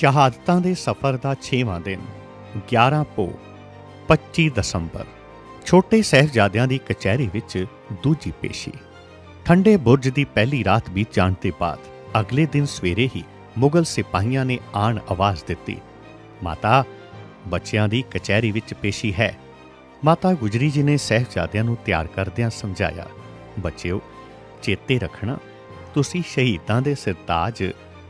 ਸ਼ਹਾਦਤਾਂ ਦੇ ਸਫ਼ਰ ਦਾ 6ਵਾਂ ਦਿਨ 11 ਪੋ 25 ਦਸੰਬਰ, ਛੋਟੇ ਸਹਿਬਜ਼ਾਦਿਆਂ ਦੀ ਕਚਹਿਰੀ ਵਿੱਚ ਦੂਜੀ ਪੇਸ਼ੀ। ਠੰਡੇ ਬੁਰਜ ਦੀ ਪਹਿਲੀ ਰਾਤ ਬੀਤ ਜਾਣ ਦੇ ਬਾਅਦ ਅਗਲੇ ਦਿਨ ਸਵੇਰੇ ਹੀ ਮੁਗਲ ਸਿਪਾਹੀਆਂ ਨੇ ਆਣ ਆਵਾਜ਼ ਦਿੱਤੀ, ਮਾਤਾ, ਬੱਚਿਆਂ ਦੀ ਕਚਹਿਰੀ ਵਿੱਚ ਪੇਸ਼ੀ ਹੈ। ਮਾਤਾ ਗੁਜਰੀ ਜੀ ਨੇ ਸਹਿਬਜ਼ਾਦਿਆਂ ਨੂੰ ਤਿਆਰ ਕਰਦਿਆਂ ਸਮਝਾਇਆ, ਬੱਚਿਓ, ਚੇਤੇ ਰੱਖਣਾ, ਤੁਸੀਂ ਸ਼ਹੀਦਾਂ ਦੇ ਸਰਤਾਜ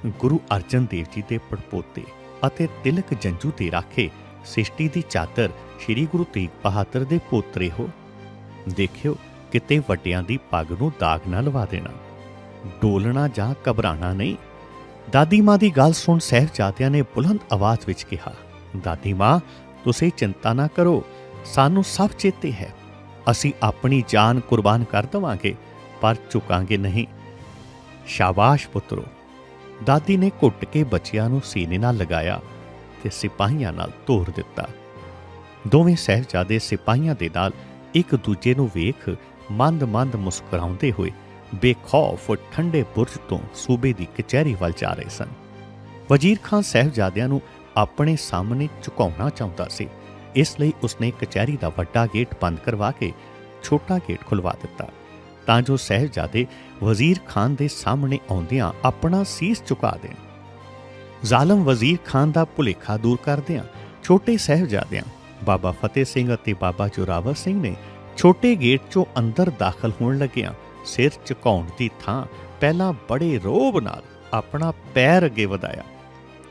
ਗੁਰੂ ਅਰਜਨ ਦੇਵ ਜੀ ਦੇ ਪੜਪੋਤੇ ਅਤੇ ਤਿਲਕ ਜੰਜੂ ਤੇ ਰਾਖੇ ਸ੍ਰਿਸ਼ਟੀ ਦੀ ਚਾਦਰ ਸ੍ਰੀ ਗੁਰੂ ਤੇਗ ਬਹਾਦਰ ਦੇ ਪੋਤਰੇ ਹੋ। ਦੇਖਿਓ ਕਿਤੇ ਵੱਡਿਆਂ ਦੀ ਪੱਗ ਨੂੰ ਦਾਗ ਨਾ ਲਵਾ ਦੇਣਾ। ਡੋਲਣਾ ਜਾਂ ਘਬਰਾਣਾ ਨਹੀਂ। ਦਾਦੀ ਮਾਂ ਦੀ ਗੱਲ ਸੁਣ ਸਹਿਬਜ਼ਾਦਿਆਂ ਨੇ ਬੁਲੰਦ ਆਵਾਜ਼ ਵਿੱਚ ਕਿਹਾ, ਦਾਦੀ ਮਾਂ, ਤੁਸੀਂ ਚਿੰਤਾ ਨਾ ਕਰੋ, ਸਾਨੂੰ ਸਭ ਚੇਤੇ ਹੈ। ਅਸੀਂ ਆਪਣੀ ਜਾਨ ਕੁਰਬਾਨ ਕਰ ਦਵਾਂਗੇ, ਪਰ ਝੁਕਾਂਗੇ ਨਹੀਂ। ਸ਼ਾਬਾਸ਼ ਪੁੱਤਰੋ। ਦਾਦੀ ਨੇ ਘੁੱਟ ਕੇ ਬੱਚਿਆਂ ਨੂੰ ਸੀਨੇ ਨਾਲ ਲਗਾਇਆ ਤੇ ਸਿਪਾਹੀਆਂ ਨਾਲ ਤੋਰ ਦਿੱਤਾ। ਦੋਵੇਂ ਸਹਿਬਜ਼ਾਦੇ ਸਿਪਾਹੀਆਂ ਦੇ ਨਾਲ ਇੱਕ ਦੂਜੇ ਨੂੰ ਵੇਖ ਮੰਦ-ਮੰਦ ਮੁਸਕਰਾਉਂਦੇ ਹੋਏ ਬੇਖੌਫ ਠੰਡੇ ਬੁਰਜ ਤੋਂ ਸੂਬੇ ਦੀ ਕਚਹਿਰੀ ਵੱਲ ਜਾ ਰਹੇ ਸਨ। ਵਜ਼ੀਰ ਖਾਨ ਸਹਿਬਜ਼ਾਦਿਆਂ ਨੂੰ ਆਪਣੇ ਸਾਹਮਣੇ ਝੁਕਾਉਣਾ ਚਾਹੁੰਦਾ ਸੀ। ਇਸ ਲਈ ਉਸਨੇ ਕਚਹਿਰੀ ਦਾ ਵੱਡਾ ਗੇਟ ਬੰਦ ਕਰਵਾ ਕੇ ਛੋਟਾ ਗੇਟ ਖੁਲਵਾ ਦਿੱਤਾ। ਤਾਂ ਜੋ ਸਹਿਬਜ਼ਾਦੇ ਵਜ਼ੀਰ ਖਾਨ ਦੇ ਸਾਹਮਣੇ ਆਉਂਦਿਆਂ ਆਪਣਾ ਸੀਸ ਝੁਕਾ ਦੇਣ। ਜ਼ਾਲਮ ਵਜ਼ੀਰ ਖਾਨ ਦਾ ਭੁਲੇਖਾ ਦੂਰ ਕਰਦਿਆਂ, ਛੋਟੇ ਸਹਿਬਜ਼ਾਦਿਆਂ ਬਾਬਾ ਫਤਿਹ ਸਿੰਘ ਅਤੇ ਬਾਬਾ ਜੋਰਾਵਰ ਸਿੰਘ ਨੇ ਛੋਟੇ ਗੇਟ 'ਚੋਂ ਅੰਦਰ ਦਾਖਲ ਹੋਣ ਲੱਗਿਆਂ ਸਿਰ ਝੁਕਾਉਣ ਦੀ ਥਾਂ ਪਹਿਲਾਂ ਬੜੇ ਰੋਬ ਨਾਲ ਆਪਣਾ ਪੈਰ ਅੱਗੇ ਵਧਾਇਆ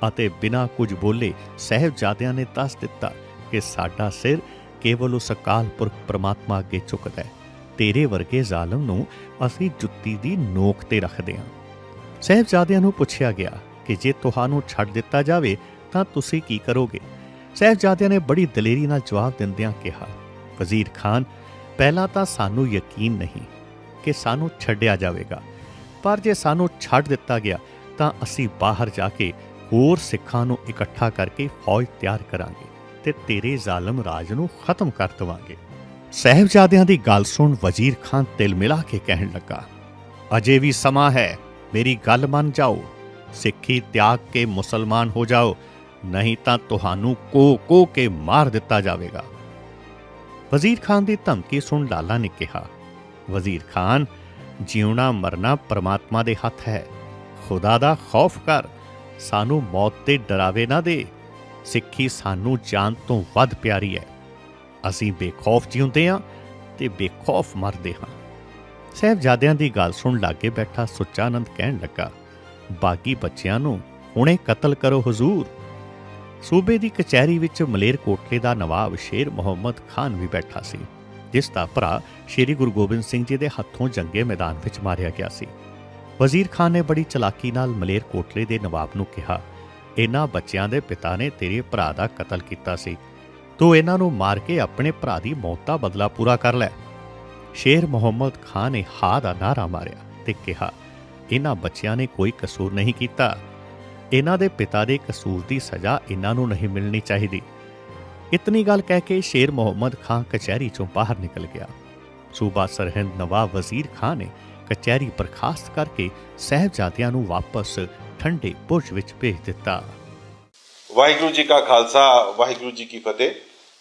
ਅਤੇ ਬਿਨਾਂ ਕੁਝ ਬੋਲੇ ਸਹਿਬਜ਼ਾਦਿਆਂ ਨੇ ਦੱਸ ਦਿੱਤਾ ਕਿ ਸਾਡਾ ਸਿਰ ਕੇਵਲ ਉਸ ਅਕਾਲ ਪੁਰਖ ਪ੍ਰਮਾਤਮਾ ਅੱਗੇ ਝੁਕਦਾ ਹੈ। ਤੇਰੇ ਵਰਗੇ ਜ਼ਾਲਮ ਨੂੰ ਅਸੀਂ ਜੁੱਤੀ ਦੀ ਨੋਕ ਤੇ ਰੱਖਦੇ ਹਾਂ। ਸਹਿਬਜ਼ਾਦਿਆਂ ਨੂੰ ਪੁੱਛਿਆ ਗਿਆ ਕਿ ਜੇ ਤੁਹਾਨੂੰ ਛੱਡ ਦਿੱਤਾ ਜਾਵੇ, ਤਾਂ ਤੁਸੀਂ ਕੀ ਕਰੋਗੇ? ਸਹਿਬਜ਼ਾਦਿਆਂ ਨੇ ਬੜੀ ਦਲੇਰੀ ਨਾਲ ਜਵਾਬ ਦਿੰਦਿਆਂ ਕਿਹਾ, ਵਜ਼ੀਰ ਖਾਨ, ਪਹਿਲਾਂ ਤਾਂ ਸਾਨੂੰ ਯਕੀਨ ਨਹੀਂ ਕਿ ਸਾਨੂੰ ਛੱਡਿਆ ਜਾਵੇਗਾ, ਪਰ ਜੇ ਸਾਨੂੰ ਛੱਡ ਦਿੱਤਾ ਗਿਆ, ਤਾਂ ਅਸੀਂ ਬਾਹਰ ਜਾ ਕੇ ਹੋਰ ਸਿੱਖਾਂ ਨੂੰ ਇਕੱਠਾ ਕਰਕੇ ਫੌਜ ਤਿਆਰ ਕਰਾਂਗੇ ਤੇ ਤੇਰੇ ਜ਼ਾਲਮ ਰਾਜ ਨੂੰ ਖਤਮ ਕਰ ਦਵਾਂਗੇ। ਸਹਿਬਜ਼ਾਦਿਆਂ ਦੀ ਗੱਲ ਸੁਣ ਵਜ਼ੀਰ ਖਾਨ ਤਿਲ ਮਿਲਾ ਕੇ ਕਹਿਣ ਲੱਗਾ, ਅਜੇ ਵੀ ਸਮਾਂ ਹੈ, ਮੇਰੀ ਗੱਲ ਮੰਨ ਜਾਓ। ਸਿੱਖੀ ਤਿਆਗ ਕੇ ਮੁਸਲਮਾਨ ਹੋ ਜਾਓ, ਨਹੀਂ ਤਾਂ ਤੁਹਾਨੂੰ ਕੋ ਕੋ ਕੇ ਮਾਰ ਦਿੱਤਾ ਜਾਵੇਗਾ। ਵਜ਼ੀਰ ਖਾਨ ਦੀ ਧਮਕੀ ਸੁਣ ਲਾਲਾ ਨੇ ਕਿਹਾ, ਵਜ਼ੀਰ ਖਾਨ, ਜਿਉਣਾ ਮਰਨਾ ਪਰਮਾਤਮਾ ਦੇ ਹੱਥ ਹੈ। ਖੁਦਾ ਦਾ ਖੌਫ ਕਰ, ਸਾਨੂੰ ਮੌਤ ਤੇ ਡਰਾਵੇ ਨਾ ਦੇ। ਸਿੱਖੀ ਸਾਨੂੰ ਜਾਨ ਤੋਂ ਵੱਧ ਪਿਆਰੀ ਹੈ। ਅਸੀਂ ਬੇਖੌਫ ਜਿਉਂਦੇ ਹਾਂ ਤੇ ਬੇਖੌਫ ਮਰਦੇ ਹਾਂ। ਸਹਿਬਜ਼ਾਦਿਆਂ ਦੀ ਗੱਲ ਸੁਣ ਲਾਗੇ ਬੈਠਾ ਸੁੱਚਾਨੰਦ ਕਹਿਣ ਲੱਗਾ ਬਾਕੀ ਬੱਚਿਆਂ ਨੂੰ ਹੁਣੇ ਕਤਲ ਕਰੋ ਹਜ਼ੂਰ। ਸੂਬੇ ਦੀ ਕਚਹਿਰੀ ਵਿੱਚ ਮਲੇਰਕੋਟਲੇ ਦਾ ਨਵਾਬ ਸ਼ੇਰ ਮੁਹੰਮਦ ਖਾਨ ਵੀ ਬੈਠਾ ਸੀ, ਜਿਸ ਦਾ ਭਰਾ ਸ਼੍ਰੀ ਗੁਰੂ ਗੋਬਿੰਦ ਸਿੰਘ ਜੀ ਦੇ ਹੱਥੋਂ ਜੰਗੇ ਮੈਦਾਨ ਵਿੱਚ ਮਾਰਿਆ ਗਿਆ ਸੀ। ਵਜ਼ੀਰ ਖਾਨ ਨੇ ਬੜੀ ਚਲਾਕੀ ਨਾਲ ਮਲੇਰਕੋਟਲੇ ਦੇ ਨਵਾਬ ਨੂੰ ਕਿਹਾ, ਇਹਨਾਂ ਬੱਚਿਆਂ ਦੇ ਪਿਤਾ ਨੇ ਤੇਰੇ ਭਰਾ ਦਾ ਕਤਲ ਕੀਤਾ ਸੀ। ਤੂੰ ਇਹਨਾਂ ਨੂੰ ਮਾਰ ਕੇ ਆਪਣੇ ਭਰਾ ਦੀ ਮੌਤ ਦਾ ਬਦਲਾ ਪੂਰਾ ਕਰ ਲੈ। ਸ਼ੇਰ ਮੁਹੰਮਦ ਖਾਨ ਨੇ ਹਾ ਦਾ ਨਾਰਾ ਮਾਰਿਆ ਤੇ ਕਿਹਾ, ਇਹਨਾਂ ਬੱਚਿਆਂ ਨੇ ਕੋਈ ਕਸੂਰ ਨਹੀਂ ਕੀਤਾ। ਇਹਨਾਂ ਦੇ ਪਿਤਾ ਦੇ ਕਸੂਰ ਦੀ ਸਜ਼ਾ ਇਹਨਾਂ ਨੂੰ ਨਹੀਂ ਮਿਲਣੀ ਚਾਹੀਦੀ ਇਤਨੀ ਗੱਲ ਕਹਿ ਕੇ ਸ਼ੇਰ ਮੁਹੰਮਦ ਖਾਨ ਕਚਹਿਰੀ ਚੋਂ ਬਾਹਰ ਨਿਕਲ ਗਿਆ। ਸੂਬਾ ਸਰਹਿੰਦ ਨਵਾਬ ਵਜ਼ੀਰ ਖਾਨ ਨੇ ਕਚਹਿਰੀ ਬਰਖਾਸਤ ਕਰਕੇ ਸਹਿਬਜ਼ਾਦਿਆਂ ਨੂੰ ਵਾਪਸ ਠੰਡੇ ਬੁਰਜ ਵਿੱਚ ਭੇਜ ਦਿੱਤਾ। ਵਾਹਿਗੁਰੂ ਜੀ ਕਾ ਖਾਲਸਾ, ਵਾਹਿਗੁਰੂ ਜੀ ਕੀ ਫਤਿਹ।